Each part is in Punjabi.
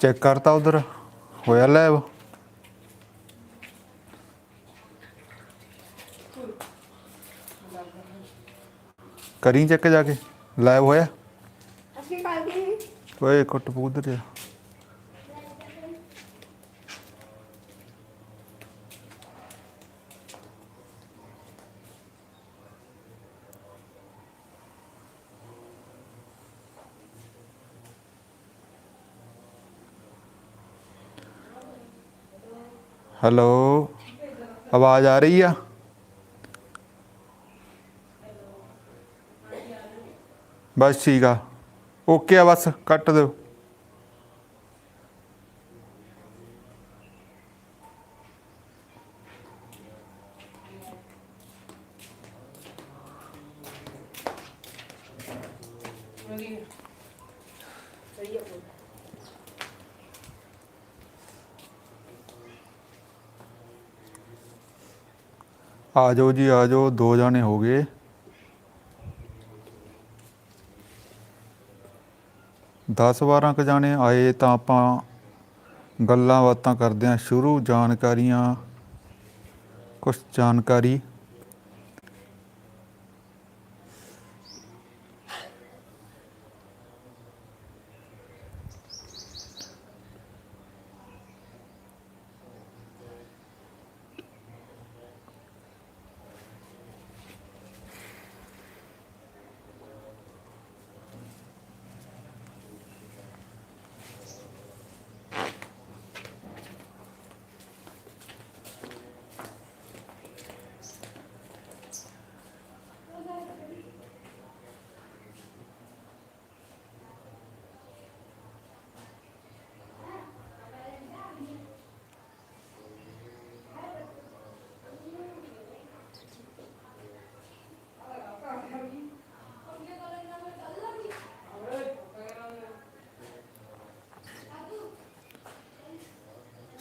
ਚੈੱਕ ਕਰਤਾ ਉਧਰ ਹੋਇਆ ਲੈਬ ਕਰੀ ਚੈੱਕ ਜਾ ਕੇ ਲੈਬ ਹੋਇਆ ਅਸੀਂ ਕੱਲ ਦੀ ਓਏ ਕੁੱਟ ਪੂ ਉਧਰ ਜਾ ਹੈਲੋ ਆਵਾਜ਼ ਆ ਰਹੀ ਆ? ਬਸ ਠੀਕ ਆ। ਓਕੇ ਆ ਬਸ ਕੱਟ ਦਿਓ। ਆ ਜਾਓ ਜੀ, ਆ ਜਾਓ, ਦੋ ਜਾਣੇ ਹੋ ਗਏ। ਦਸ 12 ਕ ਜਾਣੇ ਆਏ ਤਾਂ ਆਪਾਂ ਗੱਲਾਂ ਬਾਤਾਂ ਕਰਦੇ ਹਾਂ ਸ਼ੁਰੂ ਜਾਣਕਾਰੀਆਂ ਕੁਝ ਜਾਣਕਾਰੀ।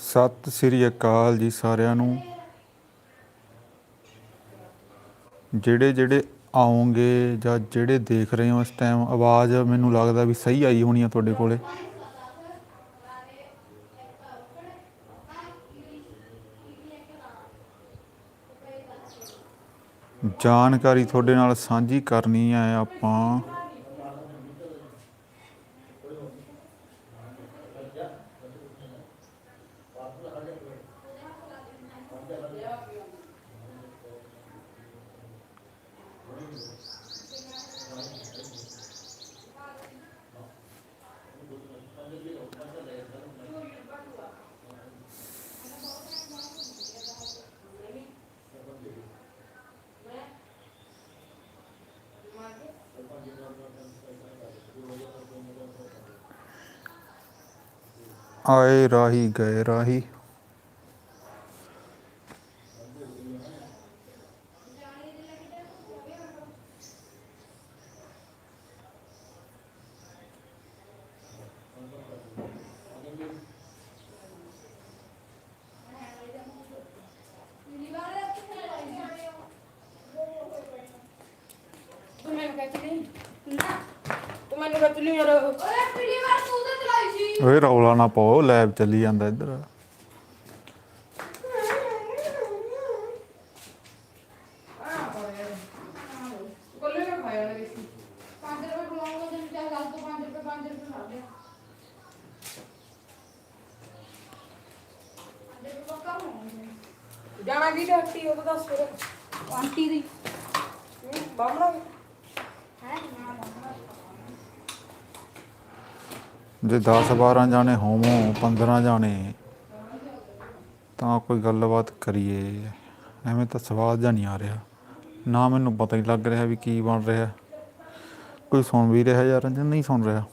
ਸਤਿ ਸ੍ਰੀ ਅਕਾਲ ਜੀ ਸਾਰਿਆਂ ਨੂੰ। ਜਿਹੜੇ ਜਿਹੜੇ ਆਉਂਗੇ ਜਾਂ ਜਿਹੜੇ ਦੇਖ ਰਹੇ ਹੋ ਇਸ ਟਾਈਮ ਆਵਾਜ਼ ਮੈਨੂੰ ਲੱਗਦਾ ਵੀ ਸਹੀ ਆਈ ਹੋਣੀ ਆ ਤੁਹਾਡੇ ਕੋਲੇ। ਜਾਣਕਾਰੀ ਤੁਹਾਡੇ ਨਾਲ ਸਾਂਝੀ ਕਰਨੀ ਹੈ ਆਪਾਂ। ਆਏ ਰਾਹੀ ਗਏ ਰਾਹੀ ਨਹੀਂ ਨਾ ਤੂੰ ਮੈਨੂੰ ਕਹਿ ਨਹੀਂ ਯਾਰ ਓਏ ਪਿਛਲੀ ਵਾਰ ਤੂੰ ਤਾਂ ਚਲਾਈ ਸੀ ਓਏ ਰੌਲਾ ਨਾ ਪਾਓ ਲੈਬ ਚੱਲੀ ਜਾਂਦਾ ਇੱਧਰ। ਕੋਲੇ ਮੈਂ ਖਾਇਆ ਨਾ ਕਿਸੇ 5 ਰੁਪਏ ਬੁਲਾਉਂਗਾ ਤੇ ਚੱਲ ਗੱਲ ਤੋਂ 5 ਰੁਪਏ 5 ਰੁਪਏ ਲਾ ਦੇ ਜਾਣਾ ਕੀ ਡਾਕਟੀ ਉਹ ਤਾਂ ਦੱਸ ਫਿਰ। ਆਂਟੀ ਦੀ। ਨਾ ਬਾਮਣਾ ਜੇ 10 12 ਜਾਣੇ ਹੋਵੋ 15 ਜਾਣੇ, ਤਾਂ ਕੋਈ ਗੱਲਬਾਤ ਕਰੀਏ। ਐਵੇਂ ਤਾਂ ਸਵਾਦ ਜਾਂ ਨਹੀਂ ਆ ਰਿਹਾ। ਨਾ ਮੈਨੂੰ ਪਤਾ ਹੀ ਲੱਗ ਰਿਹਾ ਵੀ ਕੀ ਬਣ ਰਿਹਾ। ਕੋਈ ਸੁਣ ਵੀ ਰਿਹਾ ਯਾਰ ਜਾਂ ਨਹੀਂ ਸੁਣ ਰਿਹਾ।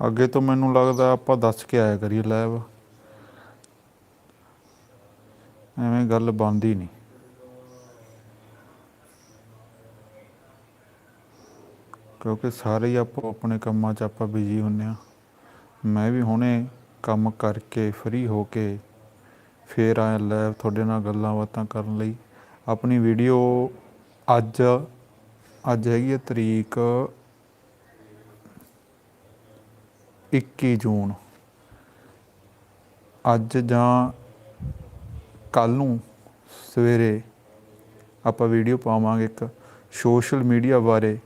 ਅੱਗੇ ਤੋਂ ਮੈਨੂੰ ਲੱਗਦਾ ਆਪਾਂ ਦੱਸ ਕੇ ਆਇਆ ਕਰੀਏ ਲੈਬ ਐਵੇਂ ਗੱਲ ਬਣਦੀ ਨਹੀਂ। ਕਿਉਂਕਿ ਸਾਰੇ ਹੀ ਆਪੋ ਆਪਣੇ ਕੰਮਾਂ 'ਚ ਆਪਾਂ ਬਿਜ਼ੀ ਹੁੰਨੇ ਆ ਮੈਂ ਵੀ ਹੁਣੇ ਕੰਮ ਕਰਕੇ ਫ੍ਰੀ ਹੋ ਕੇ ਫੇਰ ਆਇਆ ਲੈਬ ਤੁਹਾਡੇ ਨਾਲ ਗੱਲਾਂ ਬਾਤਾਂ ਕਰਨ ਲਈ। ਆਪਣੀ ਵੀਡੀਓ ਅੱਜ ਅੱਜ ਹੈਗੀ ਹੈ ਤਰੀਕ 21 ਜੂਨ। ਅੱਜ ਜਾਂ ਕੱਲ ਨੂੰ ਸਵੇਰੇ ਆਪਾਂ ਵੀਡੀਓ ਪਾਵਾਂਗੇ ਇੱਕ ਸੋਸ਼ਲ ਮੀਡੀਆ ਬਾਰੇ।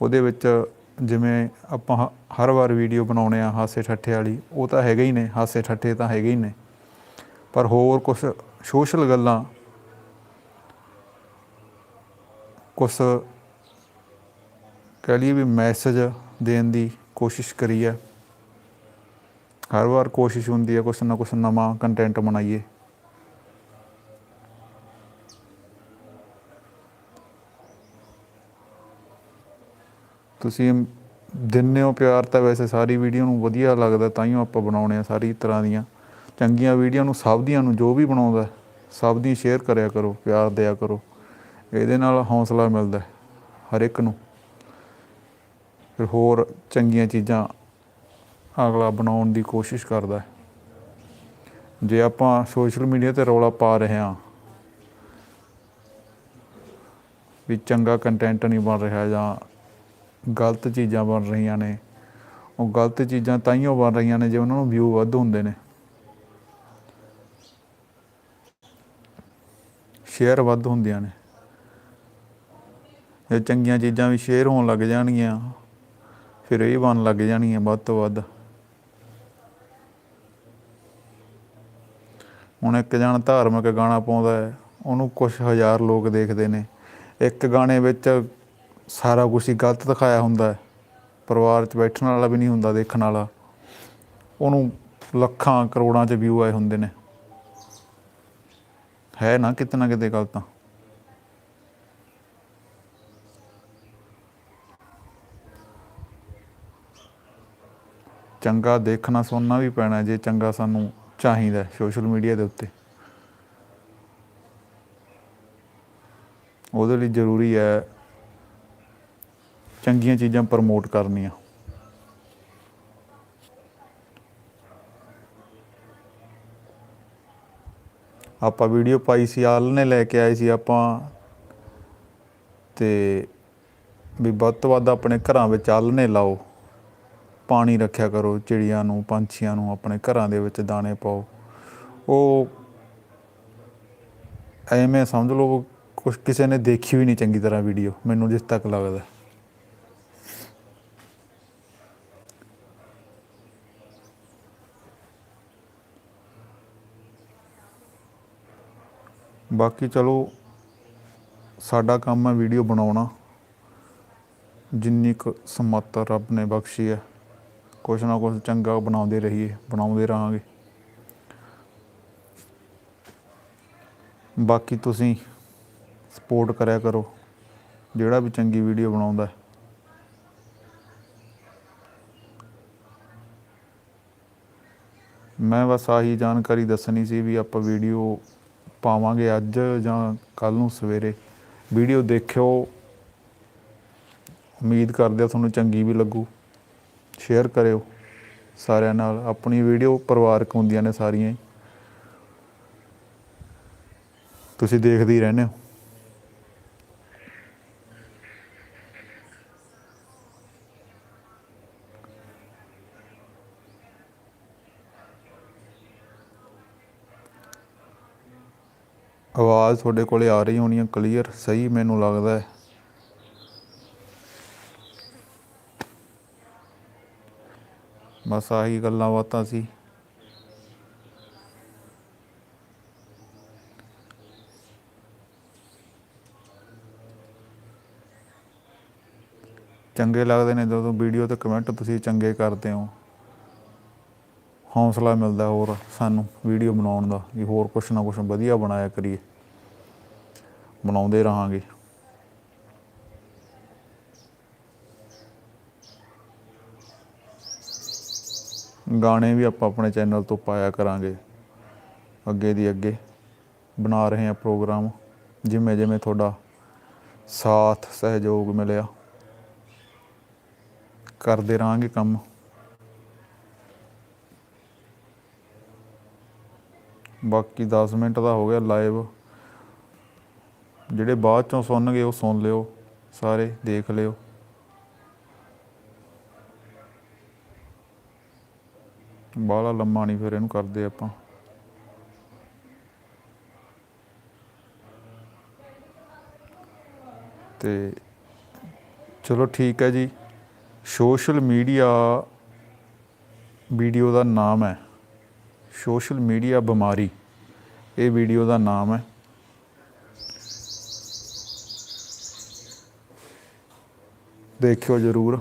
ਉਹਦੇ ਵਿੱਚ ਜਿਵੇਂ ਆਪਾਂ ਹ- ਹਰ ਵਾਰ ਵੀਡੀਓ ਬਣਾਉਣੇ ਆ ਹਾਸੇ ਠੱਠੇ ਵਾਲੀ, ਉਹ ਤਾਂ ਹੈਗੇ ਹੀ ਨੇ, ਹਾਸੇ ਠੱਠੇ ਤਾਂ ਹੈਗੇ ਹੀ ਨੇ। ਪਰ ਹੋਰ ਕੁਝ ਸੋਸ਼ਲ ਗੱਲਾਂ ਕੁਝ ਕਹਿ ਲਈਏ ਵੀ ਮੈਸੇਜ ਦੇਣ ਦੀ ਕੋਸ਼ਿਸ਼ ਕਰੀ ਹੈ ਹਰ ਵਾਰ ਕੋਸ਼ਿਸ਼ ਹੁੰਦੀ ਹੈ ਕੁਛ ਨਾ ਕੁਛ ਨਵਾਂ ਕੰਟੈਂਟ ਬਣਾਈਏ। ਤੁਸੀਂ ਦਿੰਦੇ ਹੋ ਪਿਆਰ ਤਾਂ ਵੈਸੇ ਸਾਰੀ ਵੀਡੀਓ ਨੂੰ ਵਧੀਆ ਲੱਗਦਾ ਤਾਂ ਹੀ ਆਪਾਂ ਬਣਾਉਣੇ ਆ ਸਾਰੀ ਤਰ੍ਹਾਂ ਦੀਆਂ। ਚੰਗੀਆਂ ਵੀਡੀਓ ਨੂੰ ਸਭ ਦੀਆਂ ਨੂੰ ਜੋ ਵੀ ਬਣਾਉਂਦਾ, ਸਭ ਦੀ ਸ਼ੇਅਰ ਕਰਿਆ ਕਰੋ, ਪਿਆਰ ਦਿਆ ਕਰੋ। ਇਹਦੇ ਨਾਲ ਹੌਸਲਾ ਮਿਲਦਾ ਹਰ ਇੱਕ ਨੂੰ। ਫਿਰ ਹੋਰ ਚੰਗੀਆਂ ਚੀਜ਼ਾਂ ਅਗਲਾ ਬਣਾਉਣ ਦੀ ਕੋਸ਼ਿਸ਼ ਕਰਦਾ ਹੈ। ਜੇ ਆਪਾਂ ਸੋਸ਼ਲ ਮੀਡੀਆ ਤੇ ਰੌਲਾ ਪਾ ਰਹੇ ਹਾਂ ਵੀ ਚੰਗਾ ਕੰਟੈਂਟ ਨਹੀਂ ਬਣ ਰਿਹਾ ਜਾਂ ਗਲਤ ਚੀਜ਼ਾਂ ਬਣ ਰਹੀਆਂ ਨੇ, ਉਹ ਗਲਤ ਚੀਜ਼ਾਂ ਤਾਈਓ ਬਣ ਰਹੀਆਂ ਨੇ ਜੇ ਉਹਨਾਂ ਨੂੰ ਵਿਊ ਵੱਧ ਹੁੰਦੇ ਨੇ। ਸ਼ੇਅਰ ਵੱਧ ਹੁੰਦੀਆਂ ਨੇ। ਜੇ ਚੰਗੀਆਂ ਚੀਜ਼ਾਂ ਵੀ ਸ਼ੇਅਰ ਹੋਣ ਲੱਗ ਜਾਣਗੀਆਂ, ਫਿਰ ਇਹ ਬਣ ਲੱਗ ਜਾਣਗੀਆਂ ਵੱਧ ਤੋਂ ਵੱਧ। ਹੁਣ ਇੱਕ ਜਣ ਧਾਰਮਿਕ ਗਾਣਾ ਪਾਉਂਦਾ ਹੈ, ਉਹਨੂੰ ਕੁਝ ਹਜ਼ਾਰ ਲੋਕ ਦੇਖਦੇ ਨੇ। ਇੱਕ ਗਾਣੇ ਵਿੱਚ ਸਾਰਾ ਕੁਝ ਹੀ ਗਲਤ ਦਿਖਾਇਆ ਹੁੰਦਾ ਹੈ। ਪਰਿਵਾਰ 'ਚ ਬੈਠਣ ਵਾਲਾ ਵੀ ਨਹੀਂ ਹੁੰਦਾ, ਦੇਖਣ ਵਾਲਾ। ਉਹਨੂੰ ਲੱਖਾਂ ਕਰੋੜਾਂ 'ਚ ਵਿਊ ਆਏ ਹੁੰਦੇ ਨੇ। ਹੈ ਨਾ ਕਿਤੇ ਨਾ ਕਿਤੇ ਗਲਤ। ਤਾਂ ਚੰਗਾ ਦੇਖਣਾ ਸੁਣਨਾ ਵੀ ਪੈਣਾ, ਜੇ ਚੰਗਾ ਸਾਨੂੰ ਚਾਹੀਦਾ ਸੋਸ਼ਲ ਮੀਡੀਆ ਦੇ ਉੱਤੇ। ਉਹਦੇ ਲਈ ਜ਼ਰੂਰੀ ਹੈ ਚੰਗੀਆਂ ਚੀਜ਼ਾਂ ਪ੍ਰਮੋਟ ਕਰਨੀਆਂ। ਆਪਾਂ ਵੀਡੀਓ ਪਾਈ ਸੀ ਆਲ ਨੇ ਲੈ ਕੇ ਆਏ ਸੀ ਆਪਾਂ। ਤੇ ਵੀ ਵੱਧ ਤੋਂ ਵੱਧ ਆਪਣੇ ਘਰਾਂ ਵਿੱਚ ਆਲ੍ਹਣੇ ਲਾਓ। ਪਾਣੀ ਰੱਖਿਆ ਕਰੋ, ਚਿੜੀਆਂ ਨੂੰ, ਪੰਛੀਆਂ ਨੂੰ, ਆਪਣੇ ਘਰਾਂ ਦੇ ਵਿੱਚ ਦਾਣੇ ਪਾਓ। ਉਹ ਐਵੇਂ ਸਮਝ ਲਓ ਕੁਝ ਕਿਸੇ ਨੇ ਦੇਖੀ ਵੀ ਨਹੀਂ ਚੰਗੀ ਤਰ੍ਹਾਂ ਵੀਡੀਓ, ਮੈਨੂੰ ਜਿਸ ਤੱਕ ਲੱਗਦਾ। ਬਾਕੀ ਚਲੋ, ਸਾਡਾ ਕੰਮ ਹੈ ਵੀਡੀਓ ਬਣਾਉਣਾ। ਜਿੰਨੀ ਕੁ ਸਮੱਤ ਰੱਬ ਨੇ ਬਖਸ਼ੀ ਹੈ। ਕੁਛ ਨਾ ਕੁਛ ਚੰਗਾ ਬਣਾਉਂਦੇ ਰਹੀਏ, ਬਣਾਉਂਦੇ ਰਹਾਂਗੇ। ਬਾਕੀ ਤੁਸੀਂ ਸਪੋਰਟ ਕਰਿਆ ਕਰੋ, ਜਿਹੜਾ ਵੀ ਚੰਗੀ ਵੀਡੀਓ ਬਣਾਉਂਦਾ ਮੈਂ ਬਸ ਆਹੀ ਜਾਣਕਾਰੀ ਦੱਸਣੀ ਸੀ ਵੀ ਆਪਾਂ ਵੀਡੀਓ ਪਾਵਾਂਗੇ ਅੱਜ ਜਾਂ ਕੱਲ ਨੂੰ ਸਵੇਰੇ। ਵੀਡੀਓ ਦੇਖਿਓ। ਉਮੀਦ ਕਰਦੇ ਆ ਤੁਹਾਨੂੰ ਚੰਗੀ ਵੀ ਲੱਗੂ। ਸ਼ੇਅਰ ਕਰਿਓ ਸਾਰਿਆਂ ਨਾਲ। ਆਪਣੀ ਵੀਡੀਓ ਪਰਿਵਾਰਕ ਹੁੰਦੀਆਂ ਨੇ ਸਾਰੀਆਂ ਹੀ। ਤੁਸੀਂ ਦੇਖਦੇ ਹੀ ਰਹਿੰਦੇ ਹੋ। ਆਵਾਜ਼ ਤੁਹਾਡੇ ਕੋਲੇ ਆ ਰਹੀ ਹੋਣੀ ਹੈ ਕਲੀਅਰ ਸਹੀ ਮੈਨੂੰ ਲੱਗਦਾ ਹੈ। ਬਸ ਆਹੀ ਗੱਲਾਂ ਬਾਤਾਂ ਸੀ। ਚੰਗੇ ਲੱਗਦੇ ਨੇ ਜਦੋਂ ਵੀਡੀਓ ਤੇ ਕਮੈਂਟ ਤੁਸੀਂ ਚੰਗੇ ਕਰਦੇ ਹੋ। ਹੌਸਲਾ ਮਿਲਦਾ ਹੋਰ ਸਾਨੂੰ ਵੀਡੀਓ ਬਣਾਉਣ ਦਾ, ਵੀ ਹੋਰ ਕੁਛ ਨਾ ਕੁਛ ਵਧੀਆ ਬਣਾਇਆ ਕਰੀਏ। ਬਣਾਉਂਦੇ ਰਹਾਂਗੇ। ਗਾਣੇ ਵੀ ਆਪਾਂ ਆਪਣੇ ਚੈਨਲ ਤੋਂ ਪਾਇਆ ਕਰਾਂਗੇ। ਅੱਗੇ ਦੀ ਅੱਗੇ ਬਣਾ ਰਹੇ ਹਾਂ ਪ੍ਰੋਗਰਾਮ। ਜਿਵੇਂ ਜਿਵੇਂ ਤੁਹਾਡਾ ਸਾਥ, ਸਹਿਯੋਗ ਮਿਲਿਆ। ਕਰਦੇ ਰਹਾਂਗੇ ਕੰਮ। ਬਾਕੀ 10 ਮਿੰਟ ਦਾ ਹੋ ਗਿਆ ਲਾਈਵ। ਜਿਹੜੇ ਬਾਅਦ ਚੋਂ ਸੁਣਨਗੇ ਉਹ ਸੁਣ ਲਿਓ। ਸਾਰੇ ਦੇਖ ਲਿਓ। ਬਾਹਲਾ ਲੰਮਾ ਨਹੀਂ ਫਿਰ ਇਹਨੂੰ ਕਰਦੇ ਆਪਾਂ। ਤੇ ਚਲੋ ਠੀਕ ਹੈ ਜੀ। ਸੋਸ਼ਲ ਮੀਡੀਆ ਵੀਡੀਓ ਦਾ ਨਾਮ ਹੈ। ਸੋਸ਼ਲ ਮੀਡੀਆ ਬਿਮਾਰੀ, ਇਹ ਵੀਡੀਓ ਦਾ ਨਾਮ ਹੈ। ਦੇਖਿਓ ਜਰੂਰ।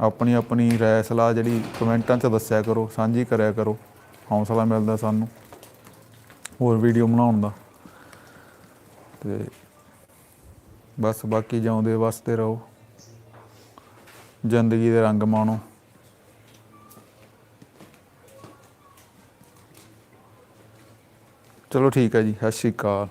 ਆਪਣੀ ਆਪਣੀ ਰਾਏ ਸਲਾਹ ਜਿਹੜੀ ਕਮੈਂਟਾਂ 'ਚ ਦੱਸਿਆ ਕਰੋ, ਸਾਂਝੀ ਕਰਿਆ ਕਰੋ, ਹੌਸਲਾ ਮਿਲਦਾ ਸਾਨੂੰ ਹੋਰ ਵੀਡੀਓ ਬਣਾਉਣ ਦਾ। ਤੇ ਬਸ ਬਾਕੀ ਜਿਉਂਦੇ ਵਸਦੇ ਰਹੋ। ਜ਼ਿੰਦਗੀ ਦੇ ਰੰਗ ਮਾਣੋ। ਚਲੋ ਠੀਕ ਹੈ ਜੀ, ਸਤਿ ਸ਼੍ਰੀ ਅਕਾਲ।